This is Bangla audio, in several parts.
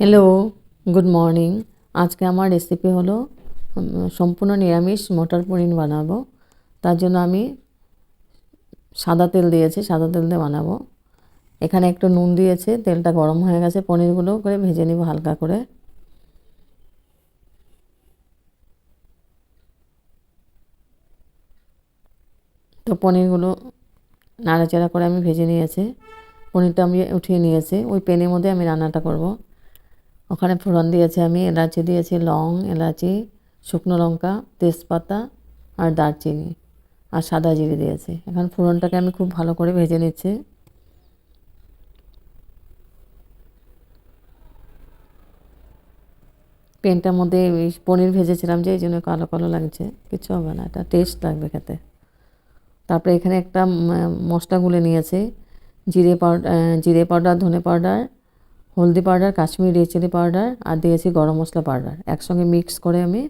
হ্যালো গুড মর্নিং আজকে আমার রেসিপি হলো সম্পূর্ণ নিরামিষ মটর পনির বানাবো। তার জন্য আমি সাদা তেল দিয়েছি, সাদা তেল দিয়ে বানাবো। এখানে একটু নুন দিয়েছে, তেলটা গরম হয়ে গেছে পনিরগুলো করে ভেজে নিব হালকা করে। তো পনিরগুলো নাড়াচাড়া করে আমি ভেজে নিয়েছি। পনিরটা আমি উঠিয়ে নিয়েছি, ওই প্যানের মধ্যে আমি রান্নাটা করব। ওখানে ফোড়ন দিয়েছি আমি, এলাচি দিয়েছি, লং, এলাচি, শুকনো লঙ্কা, তেজপাতা আর দারচিনি আর সাদা জিরে দিয়েছি। এখন ফোড়নটাকে আমি খুব ভালো করে ভেজে নিচ্ছি। পেনটার মধ্যে পনির ভেজেছিলাম যে, এই জন্য কালো কালো লাগছে। কিছু হবে না, এটা টেস্ট লাগবে খেতে। তারপরে এখানে একটা মশলা গুলে নিয়েছি, জিরে পাউডার জিরে পাউডার, ধনে পাউডার হলদি powder, Kashmiri red chilli powder আর দিয়েছি গরম মশলা পাউডার। একসঙ্গে মিক্স করে আমি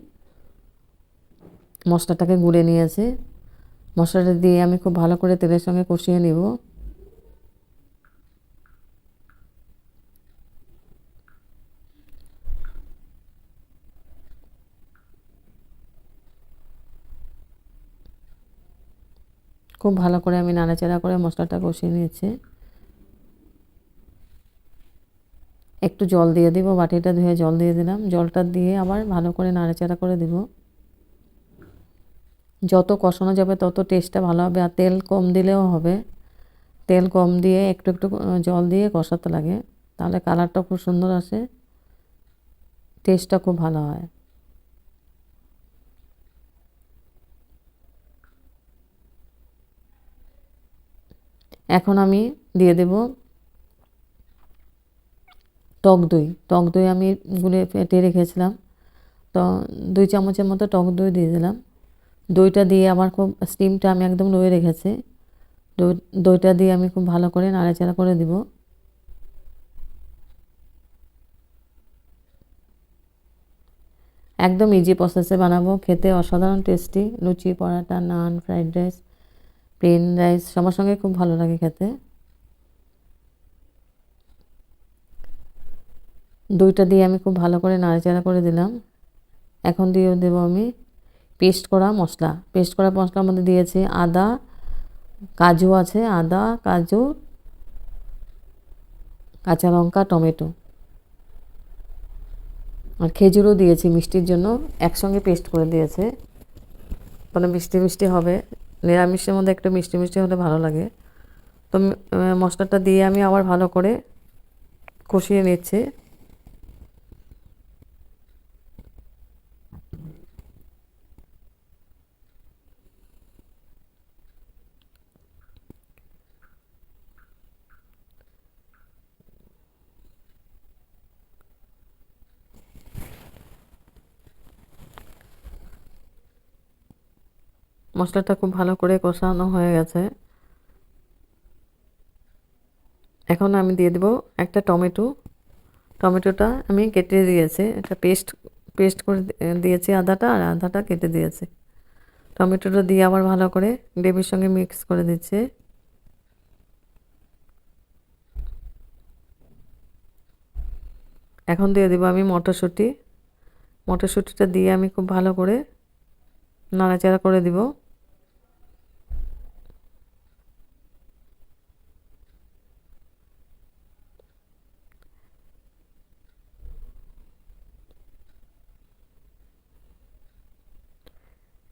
মশলাটাকে গুঁড়ে নিয়েছি। মশলাটা দিয়ে আমি খুব ভালো করে তেলের সঙ্গে কষিয়ে নিব। খুব ভালো করে আমি নাড়াচাড়া করে মশলাটা কষিয়ে নিয়েছি। একটু জল দিয়ে দিব, বাটিটা ধুয়ে জল দিয়ে দিলাম। জলটা দিয়ে আবার ভালো করে নাড়াচাড়া করে দিব। যত কষানো যাবে তত টেস্টটা ভালো হবে, আর তেল কম দিলেও হবে। তেল কম দিয়ে একটু একটু জল দিয়ে কষাতে লাগে, তাহলে কালারটা খুব সুন্দর আসে টেস্টটা খুব ভালো হয়। এখন আমি দিয়ে দেব টক দই। টক দই আমি গুলে ফেটে রেখেছিলাম। তো দুই চামচের মতো টক দই দিয়ে দিলাম। দইটা দিয়ে আমার খুব স্টিমটা আমি একদম লোয়ে রেখেছি। দই, দইটা দিয়ে আমি খুব ভালো করে নাড়াচাড়া করে দিব। একদম ইজি প্রসেসে বানাবো। খেতে অসাধারণ tasty luchi, paratha, naan fried rice plain rice সবার সঙ্গে খুব ভালো লাগে খেতে। দইটা দিয়ে আমি খুব ভালো করে নাড়াচাড়া করে দিলাম। এখন দিয়ে দেব আমি পেস্ট করা মশলা। পেস্ট করা মশলার মধ্যে দিয়েছি আদা, কাজু আছে, আদা, কাজু, কাঁচা লঙ্কা, টমেটো। আর খেজুরও দিয়েছি মিষ্টির জন্য, একসঙ্গে পেস্ট করে দিয়েছে। তাহলে মিষ্টি মিষ্টি হবে, নিরামিষের মধ্যে একটু মিষ্টি মিষ্টি হলে ভালো লাগে। তো মশলাটা দিয়ে আমি আবার ভালো করে কষিয়ে নিচ্ছি। মশলাটা খুব ভালো করে কষানো হয়ে গেছে। এখন আমি দিয়ে দেব একটা টমেটো। টমেটোটা আমি কেটে দিয়েছি, একটা পেস্ট পেস্ট করে দিয়েছি আদাটা আর আদাটা কেটে দিয়েছি। টমেটোটা দিয়ে আবার ভালো করে গ্রেভির সঙ্গে মিক্স করে দিচ্ছে। এখন দিয়ে দেবো আমি মটরশুঁটি। মটরশুঁটিটা দিয়ে আমি খুব ভালো করে নাড়াচাড়া করে দিব।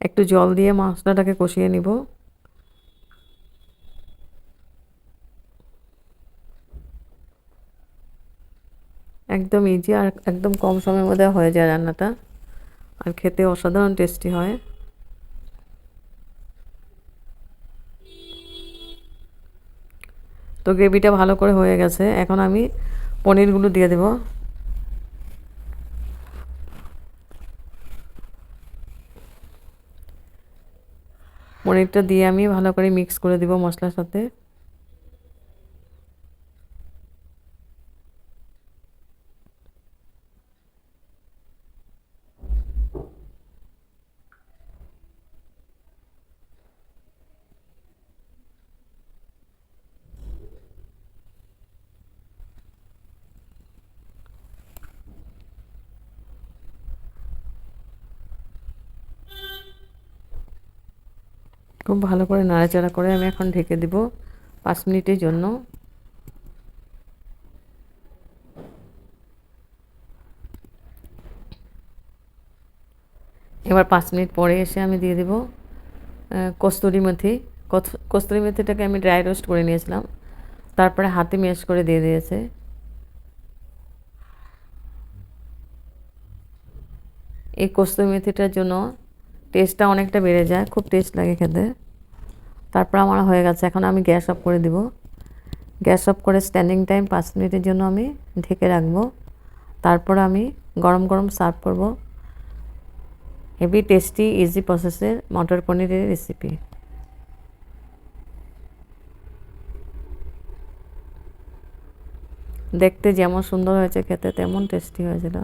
একটু জল দিয়ে মশলাটাকে কষিয়ে নিব। একদম ইজি আর একদম কম সময়ের মধ্যে হয়ে যায় রান্নাটা। আর খেতে অসাধারণ টেস্টি হয়। তো গ্রেভিটা ভালো করে হয়ে গেছে। এখন আমি পনিরগুলো দিয়ে দেব। পনিরটা দিয়ে আমি ভালো করে মিক্স করে দিব মশলার সাথে। খুব ভালো করে নাড়াচাড়া করে আমি এখন ঢেকে দিব পাঁচ মিনিটের জন্য। এবার পাঁচ মিনিট পরে এসে আমি দিয়ে দেব কস্তুরি মেথি। কস- কস্তুরি মেথিটাকে আমি ড্রাই রোস্ট করে নিয়েছিলাম, তারপরে হাতে মেশ করে দিয়ে দিয়েছে। এই কস্তুরি মেথিটার জন্য টেস্টটা অনেকটা বেড়ে যায়, খুব টেস্ট লাগে খেতে। তারপর আমার হয়ে গেছে, এখন আমি গ্যাস অফ করে দিব। গ্যাস অফ করে স্ট্যান্ডিং টাইম পাঁচ মিনিটের জন্য আমি ঢেকে রাখব। তারপর আমি গরম গরম সার্ভ করব। হেভি টেস্টি ইজি প্রসেসের মটর পনিরের রেসিপি দেখতে যেমন সুন্দর হয়েছে খেতে, তেমন টেস্টি হয়েছিল।